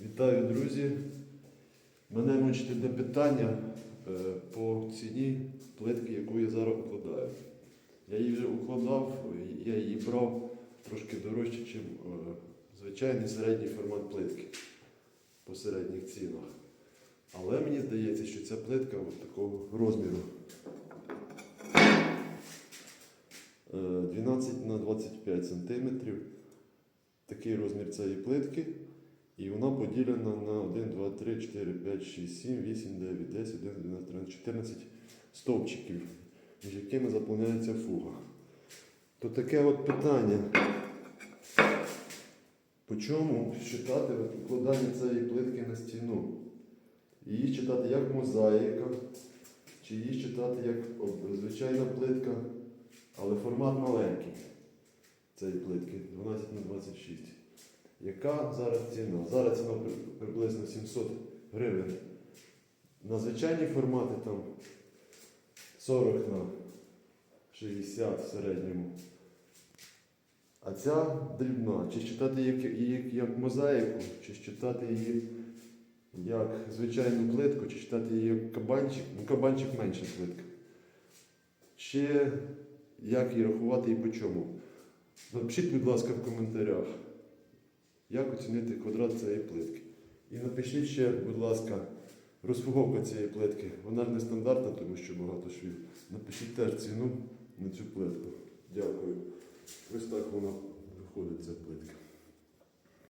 Вітаю, друзі! Мене мучить одне питання е, по ціні плитки, яку я зараз укладаю. Я її вже укладав, я її брав трошки дорожче, ніж звичайний середній формат плитки по середніх цінах. Але мені здається, що ця плитка от такого розміру. е, 12 на 25 сантиметрів. Такий розмір цієї плитки. І вона поділена на 1, 2, 3, 4, 5, 6, 7, 8, 9, 10, 11, 12, 13, 14 стовпчиків, між якими заповняється фуга. То таке от питання. По чому читати укладання цієї плитки на стіну? Її читати як мозаїка, чи її читати як звичайна плитка, але формат маленький цієї плитки 12 на 26. Яка зараз ціна? Зараз ціна приблизно 700 гривень. На звичайні формати там 40 на 60 в середньому. А ця дрібна. Чи читати її як, як мозаїку, чи читати її як звичайну плитку, чи читати її як кабанчик. Ну, кабанчик менша плитка. Ще як її рахувати і по чому. Напишіть, будь ласка, в коментарях, як оцінити квадрат цієї плитки. І напишіть ще, будь ласка, розфуговка цієї плитки. Вона ж не стандартна, тому що багато швів. Напишіть теж ціну на цю плитку. Дякую. Ось так вона виходить ця плитка.